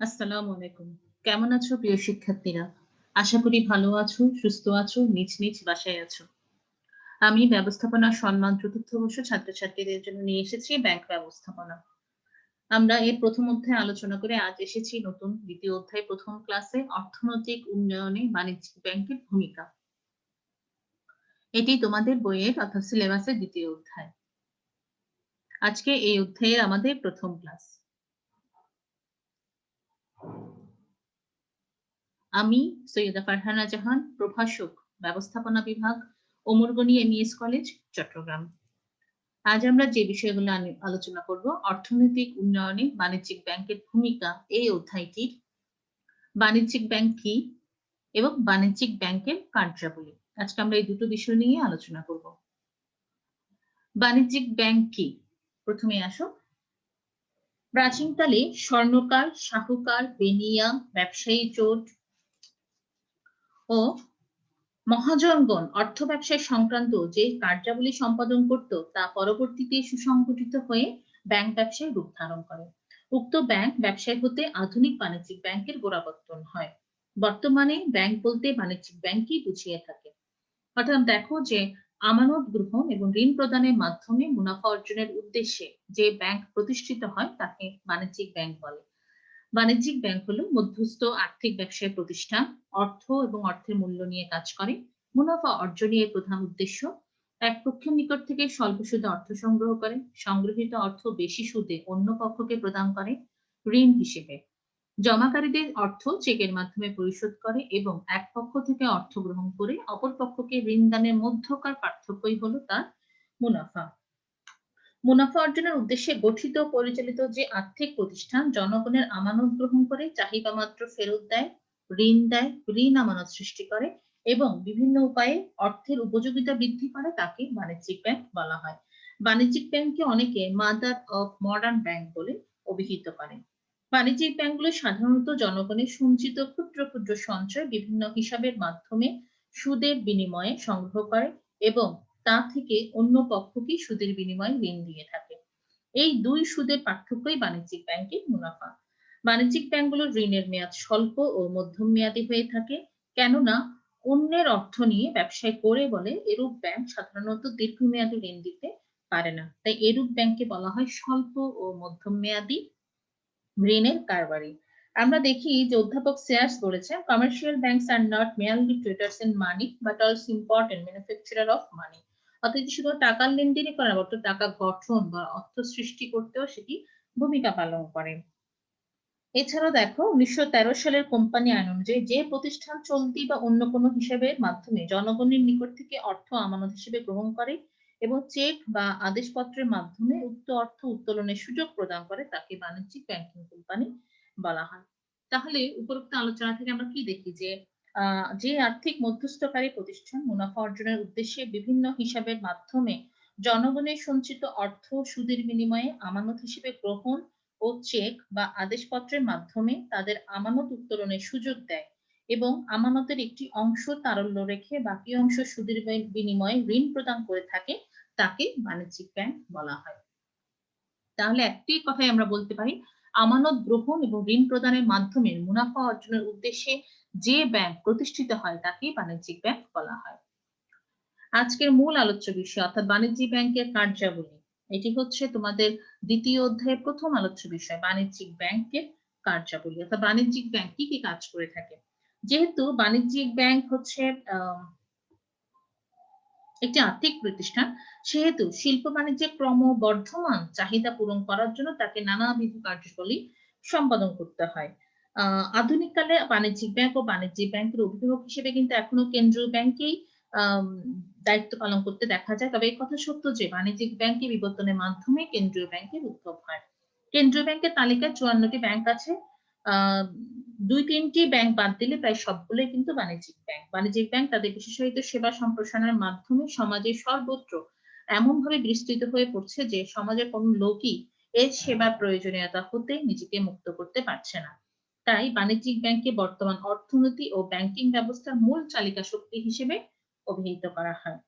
আসসালামু আলাইকুম। কেমন আছো প্রিয় শিক্ষার্থীরা? আশা করি ভালো আছো, সুস্থ আছো, নিজ, নিজ বাসায় আছো। আমি ব্যবস্থাপনা সম্মান চতুর্থ বর্ষ ছাত্রছাত্রীদের জন্য নিয়ে এসেছি ব্যাংক ব্যবস্থাপনা। আমরা এর প্রথম অধ্যায়ে আলোচনা করে আজ এসেছি নতুন দ্বিতীয় অধ্যায় প্রথম ক্লাসে অর্থনৈতিক উন্নয়নে বাণিজ্যিক ব্যাংকের ভূমিকা। এটি তোমাদের বইয়ের অর্থাৎ সিলেবাসের দ্বিতীয় অধ্যায়। আজকে এই অধ্যায়ের আমাদের প্রথম ক্লাস। আমি সৈয়দা ফারহানা জাহান, প্রভাষক, ব্যবস্থাপনা বিভাগ ওমরগনি এমইএস কলেজ, চট্টগ্রাম। আজ আমরা যে বিষয়গুলো আলোচনা করব, অর্থনৈতিক উন্নয়নে বাণিজ্যিক ব্যাংকের ভূমিকা এই অধ্যায়টির। বাণিজ্যিক ব্যাংক কি এবং বাণিজ্যিক ব্যাংকের কার্যাবলী? আজকে আমরা এই দুটো বিষয় নিয়ে আলোচনা করব। বাণিজ্যিক ব্যাংক কি? প্রথমে আসো। প্রাচীনকালে স্বর্ণকার, শাহুকার, বেনিয়া, ব্যবসায়ী জোট ও মহাজনগণ, অর্থ ব্যবসায় সংক্রান্ত যে কার্যাবলী সম্পাদন করত, তা পরবর্তীতে সুসংগঠিত হয়ে ব্যাংক ব্যবসায় রূপ ধারণ করে। উক্ত ব্যাংক ব্যবসায় হতে আধুনিক বাণিজ্যিক ব্যাংকের গোড়াপত্তন হয়। বর্তমানে ব্যাংক বলতে বাণিজ্যিক ব্যাংকই বুঝিয়ে থাকে। অর্থাৎ দেখো যে আমানত গ্রহণ এবং ঋণ প্রদানের মাধ্যমে মুনাফা অর্জনের উদ্দেশ্যে যে ব্যাংক প্রতিষ্ঠিত হয়, তাকে বাণিজ্যিক ব্যাংক বলে। বাণিজ্যিক ব্যাংক হলো মধ্যস্থ আর্থিক ব্যবসায় প্রতিষ্ঠান, অর্থ এবং অর্থের মূল্য নিয়ে কাজ করে। মুনাফা অর্জনের প্রধান উদ্দেশ্য, এক পক্ষের নিকট থেকে স্বল্প সুদে অর্থ সংগ্রহ করে সংগ্রহিত অর্থ বেশি সুদে অন্য পক্ষকে প্রদান করে ঋণ হিসেবে। জমাকারীদের অর্থ চেকের মাধ্যমে পরিশোধ করে এবং এক পক্ষ থেকে অর্থ গ্রহণ করে অপর পক্ষকে ঋণ দানের মধ্যকার পার্থক্যই হলো তার মুনাফা। মুনাফা অর্জনের উদ্দেশ্যে গঠিত পরিচালিত যে আর্থিক প্রতিষ্ঠান, জনগণের আমানত গ্রহণ করে, চাহিদা মাত্র ফেরত দেয়, ঋণ দেয়, ঋণ আমানত সৃষ্টি করে এবং বিভিন্ন উপায়ে অর্থের উপযোগিতা বৃদ্ধি করে তাকে বাণিজ্যিক ব্যাংক বলা হয়। বাণিজ্যিক ব্যাংককে অনেকে মাদার অফ মডার্ন ব্যাংক বলে অভিহিত করেন বাণিজ্যিক ব্যাংকগুলো সাধারণত জনগণের সঞ্চিত ক্ষুদ্র ক্ষুদ্র সঞ্চয় বিভিন্ন হিসাবের মাধ্যমে সুদের বিনিময়ে সংগ্রহ করে এবং তা থেকে অন্য পক্ষকে সুদের বিনিময়ে ঋণ দিয়ে থাকে। এই দুই সুদের পার্থক্যই বাণিজ্যিক ব্যাংকের মুনাফা। বাণিজ্যিক ব্যাংকগুলোর ঋণের মেয়াদ স্বল্প ও মধ্যম মেয়াদী হয়ে থাকে, কেননা অন্যের অর্থ নিয়ে ব্যবসায় করে বলে এরূপ ব্যাংক সাধারণত দীর্ঘমেয়াদী ঋণ দিতে পারে না। তাই এরূপ ব্যাংককে বলা হয় স্বল্প ও মধ্যম মেয়াদী ঋণের কারবারি। আমরা দেখি যে অধ্যাপক সেয়ার্স বলেছে commercial banks are not merely traders in money but also important manufacturer of money অর্থাৎ শুধু টাকার লেনদেনই করে না টাকা গঠন বা অর্থ সৃষ্টি করতেও সেটি ভূমিকা পালন করে। এছাড়াও দেখো, উনিশশো সালের কোম্পানি আইন অনুযায়ী যে প্রতিষ্ঠান চলতি বা অন্য কোনো হিসেবের মাধ্যমে জনগণের নিকট থেকে অর্থ আমানত হিসেবে গ্রহণ করে এবং চেক বা আদেশপত্রের মাধ্যমে উক্ত অর্থ উত্তোলনের সুযোগ প্রদান করে, তাকে বাণিজ্যিক ব্যাংকিং কোম্পানি বলা হয়। তাহলে উপরোক্ত আলোচনা থেকে আমরা কি দেখি? যে যে আর্থিক মধ্যস্থকারী প্রতিষ্ঠান মুনাফা অর্জনের উদ্দেশ্যে বিভিন্ন হিসাবের মাধ্যমে জনগণের সঞ্চিত অর্থ সুদের বিনিময়ে আমানত হিসেবে গ্রহণ ও চেক বা আদেশপত্রের মাধ্যমে তাদের আমানত উত্তোলনের সুযোগ দেয় এবং আমানতের একটি অংশ তারল্য রেখে বাকি অংশ সুদের বিনিময়ে ঋণ প্রদান করে থাকে, তাকে বাণিজ্যিক ব্যাংক বলা হয়। তাহলে একটি কথাই আমরা বলতে পারি, আমানত গ্রহণ এবং ঋণ প্রদানের মাধ্যমে মুনাফা অর্জনের উদ্দেশ্যে যে ব্যাংক প্রতিষ্ঠিত হয় তাকে বাণিজ্যিক ব্যাংক বলা হয়। আজকের মূল আলোচ্য বিষয় অর্থাৎ বাণিজ্যিক ব্যাংকের কার্যাবলী, এটি হচ্ছে তোমাদের দ্বিতীয় অধ্যায়ের প্রথম আলোচ্য বিষয়, বাণিজ্যিক ব্যাংকের কার্যাবলী, অর্থাৎ বাণিজ্যিক ব্যাংক কি কি কাজ করে থাকে। যেহেতু বাণিজ্যিক ব্যাংক হচ্ছে একটি আর্থিক প্রতিষ্ঠান, সেহেতু শিল্প বাণিজ্যের ক্রমবর্ধমান চাহিদা পূরণ করার জন্য তাকে নানাবিধ কার্যকলী সম্পাদন করতে হয়। আধুনিক কালে বাণিজ্যিক ব্যাংক ও বাণিজ্যিক ব্যাংকের অভিভাবক হিসেবে কিন্তু এখনও কেন্দ্রীয় ব্যাংকেই দায়িত্ব পালন করতে দেখা যায়। তবে এই কথা সত্য যে বাণিজ্যিক ব্যাংকে বিবর্তনের মাধ্যমে কেন্দ্রীয় ব্যাংকের উদ্ভব হয়। কেন্দ্রীয় ব্যাংকের তালিকায় চুয়ান্নটি ব্যাংক আছে। দুই তিনটি ব্যাংক বাদ দিলে প্রায় সবগুলোই কিন্তু বাণিজ্যিক ব্যাংক বাণিজ্যিক ব্যাংক তাদের বিশেষায়িত সেবা সম্প্রসারণের মাধ্যমে সমাজের সর্বত্র এমনভাবে বিস্তৃত হয়ে পড়ছে যে সমাজের কোন লোকই এর সেবার প্রয়োজনীয়তা হতে নিজেকে মুক্ত করতে পারছে না। তাই বাণিজ্যিক ব্যাংকে বর্তমান অর্থনীতি ও ব্যাংকিং ব্যবস্থার মূল চালিকা শক্তি হিসেবে অভিহিত করা হয়।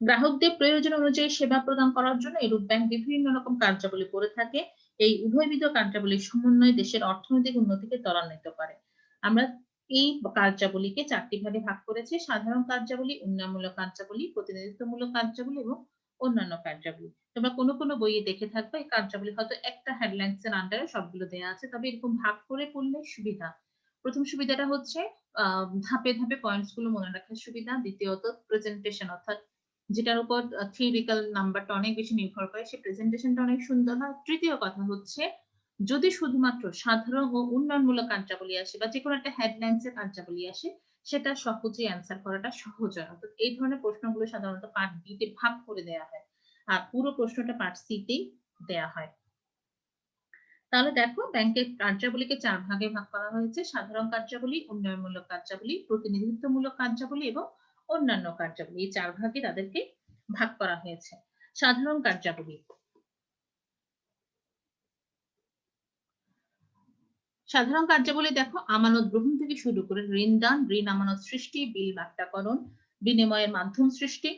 গ্রাহকদের প্রয়োজন অনুযায়ী সেবা প্রদান করার জন্য এরূপ ব্যাংক বিভিন্ন রকম কার্যাবলী করে থাকে। এই উভয়বিধ কার্যাবলীর সমন্বয়ে দেশের অর্থনৈতিক উন্নতিকে ত্বরান্বিত করে। আমরা এই কার্যাবলীকে চারটি ভাগে ভাগ করেছি। সাধারণ কার্যাবলী, উন্নয়নমূলক কার্যাবলী, প্রতিনিধিত্বমূলক কার্যাবলী এবং অন্যান্য কার্যাবলী। তোমরা কোনো কোনো বইয়ে দেখে থাকবে, এই কার্যাবলী হয়তো একটা হেডলাইন্স এর আন্ডারে সবগুলো দেওয়া আছে, তবে এরকম ভাগ করে পড়লে সুবিধা। প্রথম সুবিধাটা হচ্ছে ধাপে ধাপে পয়েন্টসগুলো মনে রাখার সুবিধা। দ্বিতীয়ত প্রেজেন্টেশন অর্থাৎ যেটার উপর থিওরিক্যাল নাম্বারটা অনেক বেশি নির্ভর করে, সেই প্রেজেন্টেশনটা অনেক সুন্দর হয়। তৃতীয় কথা হচ্ছে, যদি শুধুমাত্র সাধারণ ও উন্নয়নমূলক কার্যাবলী আসে বা যে কোনো একটা হেডলাইন্স এর কার্যাবলী আসে সেটা সহজে অ্যান্সার করাটা সহজ হয়। অর্থাৎ এই ধরনের প্রশ্নগুলো সাধারণত পার্ট বি তে ভাগ করে দেওয়া হয়। আর পুরো প্রশ্নটা পার্ট সি তেই দেওয়া হয়। তাহলে দেখো ব্যাংকের কার্যাবলীকে চার ভাগে ভাগ করা হয়েছে। সাধারণ কার্যাবলী, উন্নয়নমূলক কার্যাবলী, প্রতিনিধিত্বমূলক কার্যাবলী এবং অন্যান্য কার্যাবলী। এই চার ভাগে তাদেরকে ভাগ করা হয়েছে। সাধারণ কার্যাবলী সাধারণ কার্যাবলী দেখো, আমানত গ্রহণ থেকে শুরু করে ঋণ দান, ঋণ আমানত সৃষ্টি, বিল বাট্টাকরণ, বিনিময়ের মাধ্যম সৃষ্টি,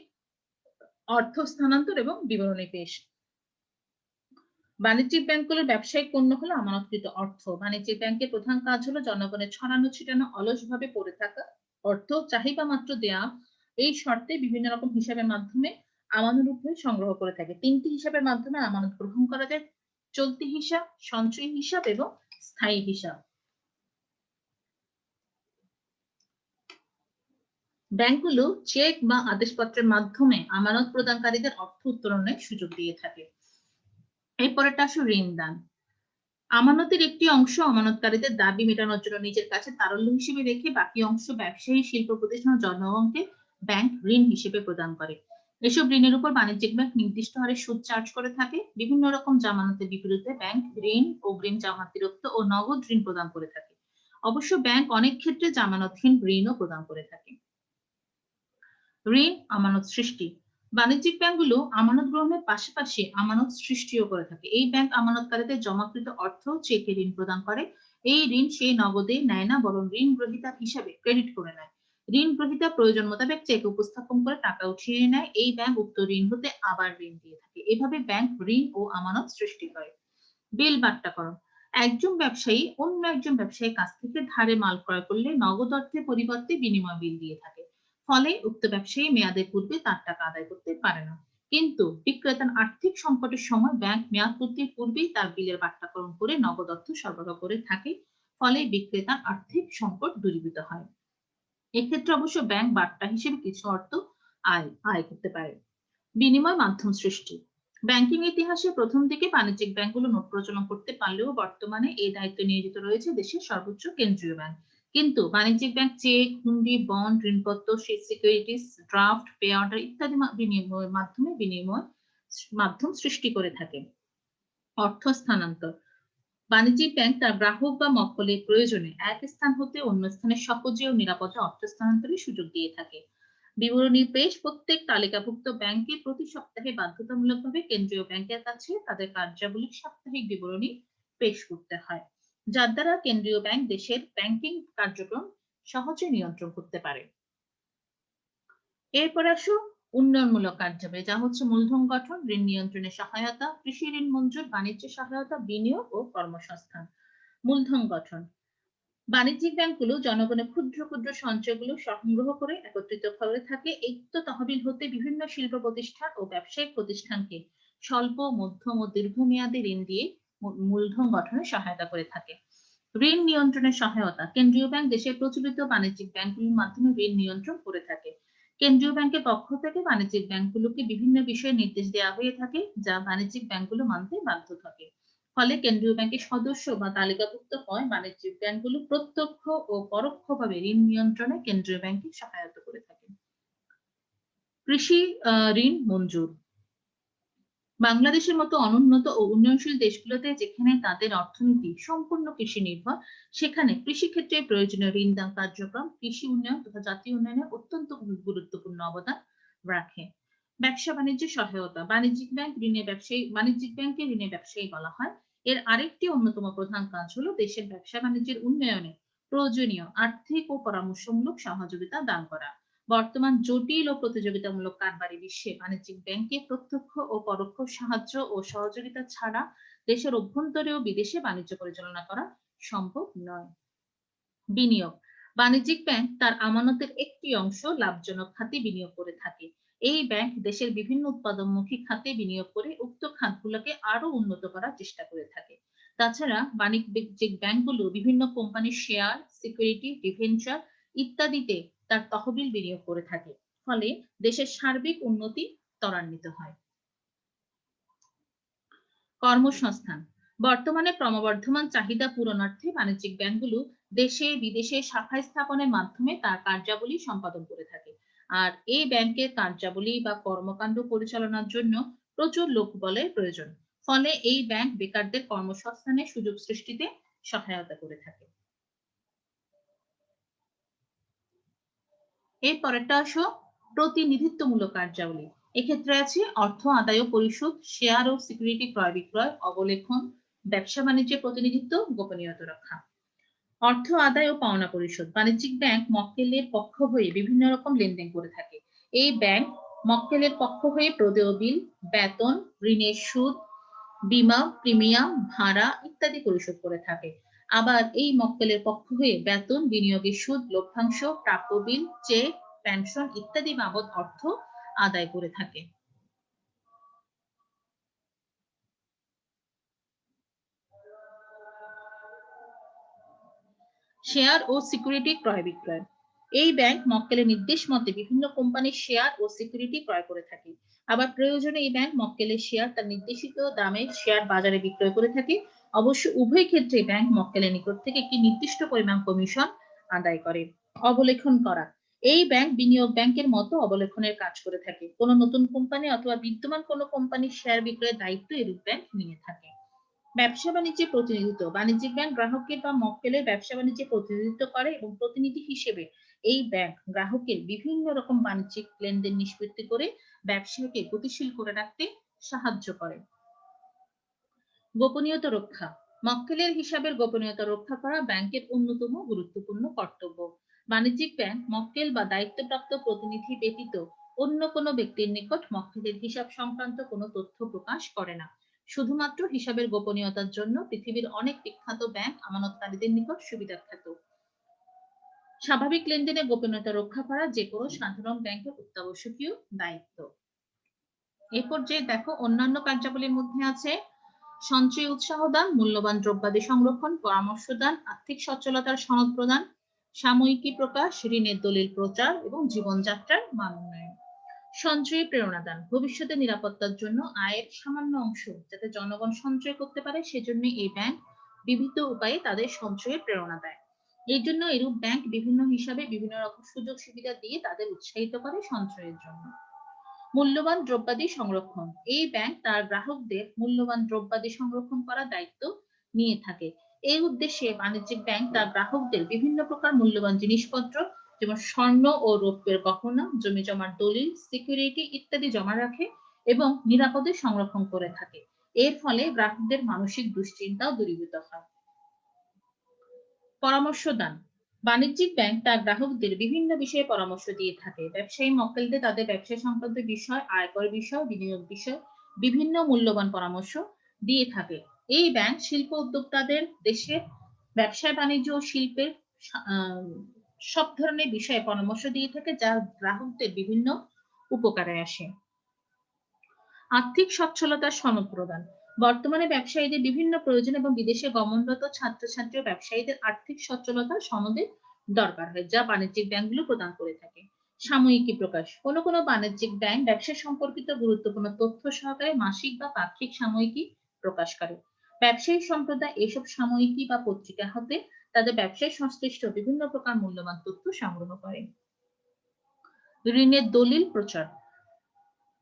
অর্থ স্থানান্তর এবং বিবরণী পেশ। বাণিজ্যিক ব্যাংকগুলোর ব্যবসায়িক পণ্য হলো আমানতকৃত অর্থ। বাণিজ্যিক ব্যাংকের প্রধান কাজ হলো জনগণের ছড়ানো ছিটানো অলসভাবে পড়ে থাকা অর্থ, চাহিদা মাত্র দেয়া। এই শর্তে বিভিন্ন রকম হিসাবের মাধ্যমে আমানত রূপে সংগ্রহ করে থাকে। তিনটি হিসাবের মাধ্যমে আমানত গ্রহণ করা যায়। চলতি হিসাব, সঞ্চয়ী হিসাব এবং স্থায়ী হিসাব। ব্যাংকগুলো চেক বা আদেশপত্রের মাধ্যমে আমানত প্রদানকারীদের অর্থ উত্তোলনের সুযোগ দিয়ে থাকে। এরপরেটা আসো ঋণ দান। আমানতের একটি অংশ আমানতকারীদের দাবি মেটানোর জন্য নিজের কাছে তারল্য হিসেবে রেখে বাকি অংশ ব্যবসায়ী, শিল্প প্রতিষ্ঠান জনগণকে ব্যাংক ঋণ হিসেবে প্রদান করে। এসব ঋণের উপর বাণিজ্যিক ব্যাংক নির্দিষ্ট হারে সুদ চার্জ করে থাকে। বিভিন্ন রকম জামানতের বিপরীতে ব্যাংক ঋণ, অগ্রিম জামানতিরক্ত ও নগদ ঋণ প্রদান করে থাকে। অবশ্য ব্যাংক অনেক ক্ষেত্রে জামানতহীন ঋণও প্রদান করে থাকে। ঋণ আমানত সৃষ্টি। বাণিজ্যিক ব্যাংকগুলো আমানত গ্রহণের পাশাপাশি আমানত সৃষ্টিও করে থাকে। এই ব্যাংক আমানতকারীদের জমাকৃত অর্থ চেকে ঋণ প্রদান করে। এই ঋণ সেই নগদে নেয় না, বরং ঋণ গ্রহীতার হিসাবে ক্রেডিট করে নেয়। ঋণ গ্রহীতা প্রয়োজন মোতাবেক চেক উপস্থাপন করে টাকা উঠিয়ে নেয়। এই ব্যাংক উক্ত ঋণ হতে আবার ঋণ দিয়ে থাকে। এভাবে ব্যাংক ঋণ ও আমানত সৃষ্টি করে বিল বাট্টাকরণ। একজন ব্যবসায়ী অন্য একজন ব্যবসায়ীর কাছ থেকে ধারে মাল ক্রয় করলে নগদ অর্থের পরিবর্তে বিনিময় বিল দিয়ে থাকে। ফলে উক্ত ব্যবসায়ী মেয়াদের পূর্বে তার টাকা আদায় করতে পারে না। কিন্তু বিক্রেতার আর্থিক সংকটের সময় ব্যাংক মেয়াদ পূর্তির পূর্বেই তার বিলের বাট্টাকরণ করে নগদ অর্থ সরবরাহ করে থাকে। ফলে বিক্রেতার আর্থিক সংকট দূরীভূত হয়। এক্ষেত্রে অবশ্য ব্যাংক বার্তা হিসেবে কিছু অর্থ আয় আয় করতে পারে। বিনিময় মাধ্যম সৃষ্টি। ব্যাংকিং ইতিহাসে প্রথম দিকে বাণিজ্যিক ব্যাংকগুলো নোট প্রচলন করতে পারলেও বর্তমানে এই দায়িত্বে নিয়োজিত রয়েছে দেশের সর্বোচ্চ কেন্দ্রীয় ব্যাংক কিন্তু বাণিজ্যিক ব্যাংক চেক হুন্ডি বন্ড ঋণপত্র সিকিউরিটিস ড্রাফট পে অর্ডার ইত্যাদি বিনিময়ের মাধ্যমে বিনিময় মাধ্যম সৃষ্টি করে থাকে। অর্থ স্থানান্তর। বাণিজ্যিক ব্যাংক তার গ্রাহক বা মক্কলের প্রয়োজনে এক স্থান হতে অন্য স্থানে সহজে ও নিরাপদে অর্থ স্থানান্তরের সুযোগ দিয়ে থাকে। বিবরণী পেশ প্রত্যেক তালিকাভুক্ত ব্যাংকে প্রতি সপ্তাহে বাধ্যতামূলকভাবে কেন্দ্রীয় ব্যাংকের কাছে তাদের কার্যাবলীর সাপ্তাহিক বিবরণী পেশ করতে হয়, যার দ্বারা কেন্দ্রীয় ব্যাংক দেশের ব্যাংকিং কার্যক্রম সহজে নিয়ন্ত্রণ করতে পারে। এরপর আসো উন্নয়নমূলক কার্যাবলী যা হচ্ছে মূলধন গঠন, ঋণ নিয়ন্ত্রণে সহায়তা, কৃষি ঋণ মঞ্জুর, বাণিজ্য সহায়তা, বিনিয়োগ ও কর্মসংস্থান। মূলধন গঠন। বাণিজ্যিক ব্যাংকগুলো জনগণের ক্ষুদ্র ক্ষুদ্র সঞ্চয়গুলো সংগ্রহ করে একত্রিত করে থাকে। এই তহবিল হতে বিভিন্ন শিল্প প্রতিষ্ঠান ও ব্যবসায়িক প্রতিষ্ঠানকে স্বল্প, মধ্যম ও দীর্ঘমেয়াদী ঋণ দিয়ে মূলধন গঠনে সহায়তা করে থাকে। ঋণ নিয়ন্ত্রণের সহায়তা। কেন্দ্রীয় ব্যাংক দেশের প্রচলিত বাণিজ্যিক ব্যাংকগুলির মাধ্যমে ঋণ নিয়ন্ত্রণ করে থাকে। কেন্দ্রীয় ব্যাংকের পক্ষ থেকে বাণিজ্যিক ব্যাংকগুলোকে বিভিন্ন বিষয়ে নির্দেশ দেওয়া হয়ে থাকে, যা বাণিজ্যিক ব্যাংকগুলো মানতে বাধ্য থাকে। ফলে কেন্দ্রীয় ব্যাংকের সদস্য বা তালিকাভুক্ত হয় বাণিজ্যিক ব্যাংকগুলো প্রত্যক্ষ ও পরোক্ষভাবে ঋণ নিয়ন্ত্রণে কেন্দ্রীয় ব্যাংকে সহায়তা করে থাকে। কৃষি ঋণ মঞ্জুর। বাংলাদেশের মতো অনুন্নত ও উন্নয়নশীল দেশগুলোতে যেখানে তাদের অর্থনীতি সম্পূর্ণ কৃষি নির্ভর সেখানে কৃষি ক্ষেত্রে প্রয়োজনীয় ঋণ দান কার্যক্রম, কৃষি উন্নয়ন তথা জাতীয় উন্নয়নে অত্যন্ত গুরুত্বপূর্ণ অবদান রাখে। ব্যবসা বাণিজ্য সহায়তা, বাণিজ্যিক ব্যাংক ঋণের ব্যবসায়ী, বাণিজ্যিক ব্যাংকে ঋণের ব্যবসায়ী বলা হয়। এর আরেকটি অন্যতম প্রধান কাজ হলো দেশের ব্যবসা বাণিজ্যের উন্নয়নে প্রয়োজনীয় আর্থিক ও পরামর্শমূলক সহযোগিতা দান করা। বর্তমান জটিল ও প্রতিযোগিতামূলক কারবারি বিশ্বে বাণিজ্যিক ব্যাংকে প্রত্যক্ষ ও পরোক্ষ সাহায্য ও সহযোগিতা ছাড়া দেশের অভ্যন্তরে ও বিদেশে বাণিজ্য পরিচালনা করা সম্ভব নয়। বিনিয়োগ বাণিজ্যিক ব্যাংক তার আমানতের একটি অংশ লাভজনক খাতে বিনিয়োগ করে থাকে। এই ব্যাংক দেশের বিভিন্ন উৎপাদনমুখী খাতে বিনিয়োগ করে উক্ত খাতগুলোকে আরও উন্নত করার চেষ্টা করে থাকে। তাছাড়া বাণিজ্যিক ব্যাংকগুলো বিভিন্ন কোম্পানির শেয়ার, সিকিউরিটি, ডিভেঞ্চার ইত্যাদিতে তার তহবিল বিনিয়োগ করে থাকে। ফলে দেশের সার্বিক উন্নতি ত্বরান্বিত হয়। কর্মসংস্থান। বর্তমানে ক্রমবর্ধমান চাহিদা পূরণার্থে বাণিজ্যিক ব্যাংকগুলো দেশে বিদেশে শাখা স্থাপনের মাধ্যমে তার কার্যাবলী সম্পাদন করে থাকে। আর এই ব্যাংকের কার্যাবলী বা কর্মকাণ্ড পরিচালনার জন্য প্রচুর লোকবলের প্রয়োজন। ফলে এই ব্যাংক বেকারদের কর্মসংস্থানের সুযোগ সৃষ্টিতে সহায়তা করে থাকে। এর পরেরটা আসো প্রতিনিধিত্বমূলক কার্যাবলী। এক্ষেত্রে আছে অর্থ, আদায় পরিশোধ শেয়ার ও সিকিউরিটি ক্রয় বিক্রয়, অবলেখন, ব্যবসা বাণিজ্যের প্রতিনিধিত্ব, গোপনীয়তা রক্ষা। অর্থ, আদায় ও পাওনা পরিশোধ। বাণিজ্যিক ব্যাংক মক্কেলের পক্ষ হয়ে বিভিন্ন রকম লেনদেন করে থাকে। এই ব্যাংক মক্কেলের পক্ষ হয়ে প্রদেয় বিল, বেতন, ঋণের সুদ, বিমা, প্রিমিয়াম, ভাড়া ইত্যাদি পরিশোধ করে থাকে। আবার এই মক্কেলের পক্ষ হয়ে বেতন, বিনিয়োগের সুদ, লভ্যাংশ, প্রাপ্য বিল চেক পেনশন ইত্যাদি বাবদ অর্থ আদায় করে থাকে। শেয়ার ও সিকিউরিটি ক্রয় বিক্রয়। এই ব্যাংক মক্কেলের নির্দেশ মতে বিভিন্ন কোম্পানির শেয়ার ও সিকিউরিটি ক্রয় করে থাকে। আবার প্রয়োজনে এই ব্যাংক মক্কেলের শেয়ার তার নির্দেশিত দামে শেয়ার বাজারে বিক্রয় করে থাকে। অবশ্য উভয় ক্ষেত্রে ব্যাংক মক্কেলের নিকট থেকে একটি নির্দিষ্ট পরিমাণ কমিশন আদায় করে, অবলেখন করা। এই ব্যাংক বিনিয়োগ ব্যাংকের মতো অবলেখনের কাজ করে থাকে। কোনো নতুন কোম্পানি অথবা বিদ্যমান কোনো কোম্পানির শেয়ার বিক্রয়ের দায়িত্ব এরূপ ব্যাংক নিয়ে থাকে। ব্যবসা বাণিজ্যে প্রতিনিধিত্ব, বাণিজ্যিক ব্যাংক গ্রাহকের বা মক্কেলের ব্যবসা বাণিজ্যে প্রতিনিধিত্ব করে এবং প্রতিনিধি হিসেবে এই ব্যাংক গ্রাহকের বিভিন্ন রকম বাণিজ্যিক লেনদেন নিষ্পত্তি করে ব্যবসাকে গতিশীল করে রাখতে সাহায্য করে। গোপনীয়তা রক্ষা। মক্কেলের হিসাবের গোপনীয়তা রক্ষা করা ব্যাংকের অন্যতম গুরুত্বপূর্ণ কর্তব্য। বাণিজ্যিক ব্যাংক, মক্কেল বা দায়িত্বপ্রাপ্ত প্রতিনিধি ব্যতীত অন্য কোনো ব্যক্তির নিকট মক্কেলের হিসাব সংক্রান্ত কোনো তথ্য প্রকাশ করে না। শুধুমাত্র হিসাবের গোপনীয়তার জন্য পৃথিবীর অনেক বিখ্যাত ব্যাংক আমানতকারীদের নিকট সুবিধাখ্যাত। স্বাভাবিক লেনদেনে গোপনীয়তা রক্ষা করা যে কোনো সাধারণ ব্যাংকের অত্যাবশ্যকীয় দায়িত্ব। এই পর্যায়ে দেখো অন্যান্য কার্যাবলীর মধ্যে আছে সঞ্চয় উৎসাহ দান, মূল্যবান দ্রব্যাদি সংরক্ষণ, পরামর্শ দান, আর্থিক সচ্ছলতার সনদ প্রদান, সাময়িকী প্রকাশ, ঋণের দলিল প্রচার এবং জীবনযাত্রার মান উন্নয়ন। সঞ্চয়ী প্রেরণা দান ভবিষ্যতে নিরাপত্তার জন্য আয়ের সামান্য অংশ যাতে জনগণ সঞ্চয় করতে পারে, সেজন্য এই ব্যাংক বিভিন্ন উপায়ে তাদের সঞ্চয়ের প্রেরণা দেয়। এই জন্য এরূপ ব্যাংক বিভিন্ন হিসাবে বিভিন্ন রকম সুযোগ সুবিধা দিয়ে তাদের উৎসাহিত করে সঞ্চয়ের জন্য। মূল্যবান দ্রব্যাদি সংরক্ষণ। এই ব্যাংক তার গ্রাহকদের মূল্যবান দ্রব্যাদি সংরক্ষণ করার দায়িত্ব নিয়ে থাকে। এই উদ্দেশ্যে বাণিজ্যিক ব্যাংক তার গ্রাহকদের বিভিন্ন প্রকার মূল্যবান জিনিসপত্র, যেমন স্বর্ণ ও রৌপ্যের গহনা জমি জমার দলিল সিকিউরিটি ইত্যাদি জমা রাখে এবং নিরাপদে সংরক্ষণ করে থাকে। এর ফলে গ্রাহকদের মানসিক দুশ্চিন্তাও দূরীভূত হয়। পরামর্শ দান বাণিজ্যিক ব্যাংক তার গ্রাহকদের বিভিন্ন বিষয়ে পরামর্শ দিয়ে থাকে। ব্যবসায়ী মক্কেলদের তাদের ব্যবসা সংক্রান্ত বিষয়, আয়কর বিষয়, বিনিয়োগ বিষয়, বিভিন্ন মূল্যবান পরামর্শ দিয়ে থাকে। এই ব্যাংক শিল্প উদ্যোক্তাদের দেশের ব্যবসায় বাণিজ্য ও শিল্পের সব ধরনের বিষয়ে পরামর্শ দিয়ে থাকে, যা গ্রাহকদের বিভিন্ন উপকারে আসে। আর্থিক সচ্ছলতা সনদ প্রদান। বর্তমানে ব্যবসায়ীদের বিভিন্ন প্রয়োজন এবং বিদেশে গমনরত ছাত্রছাত্রী ও ব্যবসায়ীদের আর্থিক সচ্ছলতা সনদের দরকার হয়, যা বাণিজ্যিক ব্যাংকগুলো প্রদান করে থাকে। সাময়িকী প্রকাশ। কোন কোন বাণিজ্যিক ব্যাংক ব্যবসা সম্পর্কিত গুরুত্বপূর্ণ তথ্য সহকারে মাসিক বা পাক্ষিক সাময়িকী প্রকাশ করে। ব্যবসায়ী সম্প্রদায় এসব সাময়িকী বা পত্রিকা হতে তাদের ব্যবসায় সংশ্লিষ্ট বিভিন্ন প্রকার মূল্যবান তথ্য সংগ্রহ করে। ঋণের দলিল প্রচার।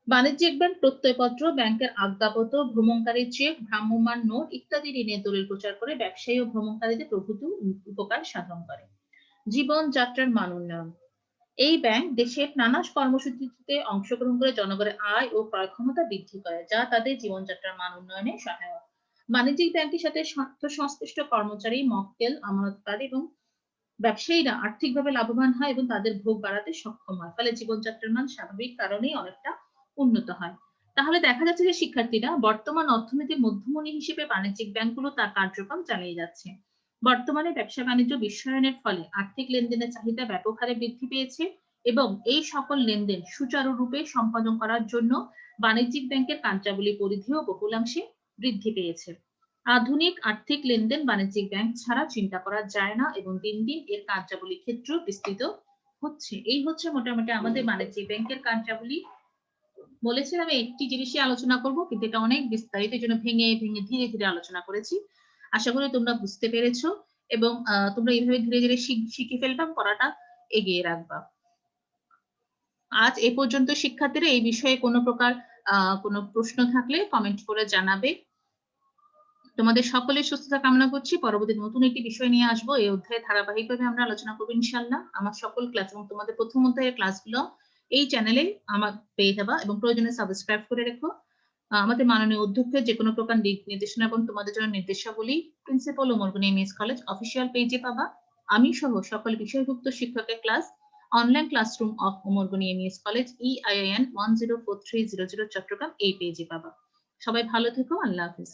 বাণিজ্যিক ব্যাংক, প্রত্যয়পত্র, ব্যাংকের আজ্ঞাপত্র, ভ্রমণকারী চেক ভ্রাম্যমান নোট ইত্যাদি ঋণের দলিল প্রচার করে ব্যবসায়ী ও ভ্রমণকারীদের প্রভূত উপকার সাধন করে। জীবন যাত্রার মান উন্নয়ন। এই ব্যাংক দেশের নানা কর্মসূচিতে অংশগ্রহণ করে জনগণের আয় ও ক্রয় ক্ষমতা বৃদ্ধি করে, যা তাদের জীবনযাত্রার মান উন্নয়নে সহায়ক। বাণিজ্যিক ব্যাংকের সাথে স্বার্থ সংশ্লিষ্ট কর্মচারী, মক্কেল, আমানতকারী এবং ব্যবসায়ীরা আর্থিকভাবে লাভবান হয় এবং তাদের ভোগ বাড়াতে সক্ষম হয়। ফলে জীবনযাত্রার মান স্বাভাবিক কারণেই অনেকটা উন্নত হয়। তাহলে দেখা যাচ্ছে যে শিক্ষার্থীরা বর্তমান অর্থনীতির মধ্যমণি হিসেবে বাণিজ্যিক ব্যাংকগুলো তার কার্যক্রম চালিয়ে যাচ্ছে। বর্তমানে ব্যবসা বাণিজ্য বিশ্বায়নের ফলে আর্থিক লেনদেনের চাহিদা ব্যাপক হারে বৃদ্ধি পেয়েছে এবং এই সকল লেনদেন সুচারুরূপে সম্পাদন করার জন্য বাণিজ্যিক ব্যাংকের কার্যাবলী পরিধিও বহুলাংশে বৃদ্ধি পেয়েছে। আধুনিক আর্থিক লেনদেন বাণিজ্যিক ব্যাংক ছাড়া চিন্তা করা যায় না এবং দিন দিন এর কার্যাবলী ক্ষেত্র বিস্তৃত হচ্ছে। এই হচ্ছে মোটামুটি আমাদের বাণিজ্যিক ব্যাংকের কার্যাবলী। বলেছিলাম একটি জিনিসই আলোচনা করব, কিন্তু এটা অনেক বিস্তারিত জন্য ভেঙে ভেঙে, ধীরে ধীরে আলোচনা করেছি। আশা করি তোমরা বুঝতে পেরেছ এবং তোমরা এইভাবে ধীরে ধীরে শিখে ফেলবা পড়াটা এগিয়ে রাখবা। আজ এ পর্যন্ত শিক্ষার্থীরা এই বিষয়ে কোনো প্রকার কোনো প্রশ্ন থাকলে কমেন্ট করে জানাবে। তোমাদের সকলের সুস্থতা কামনা করছি। পরবর্তী নতুন একটি বিষয় নিয়ে আসব। এই অধ্যায়ে ধারাবাহিকভাবে আমরা আলোচনা করব ইনশাল্লাহ আমার সকল ক্লাস এবং তোমাদের প্রথম অধ্যায়ের ক্লাসগুলো এই চ্যানেলে আমার পেয়ে যাবা এবং প্রয়োজনে সাবস্ক্রাইব করে রেখো। আমাদের মাননীয় অধ্যক্ষের যে কোনো প্রকার দিক নির্দেশনা এবং তোমাদের জন্য নির্দেশাবলী প্রিন্সিপাল ও মরগুনি এমএস কলেজ অফিসিয়াল পেজে পাবা। আমি সহ সকল বিষয়ভুক্ত শিক্ষকের class online classroom of Omargani MS college E EIIN one zero four three zero zero Chittagong এই পেজে পাবা। সবাই ভালো থেকো, আল্লাহ হাফিজ।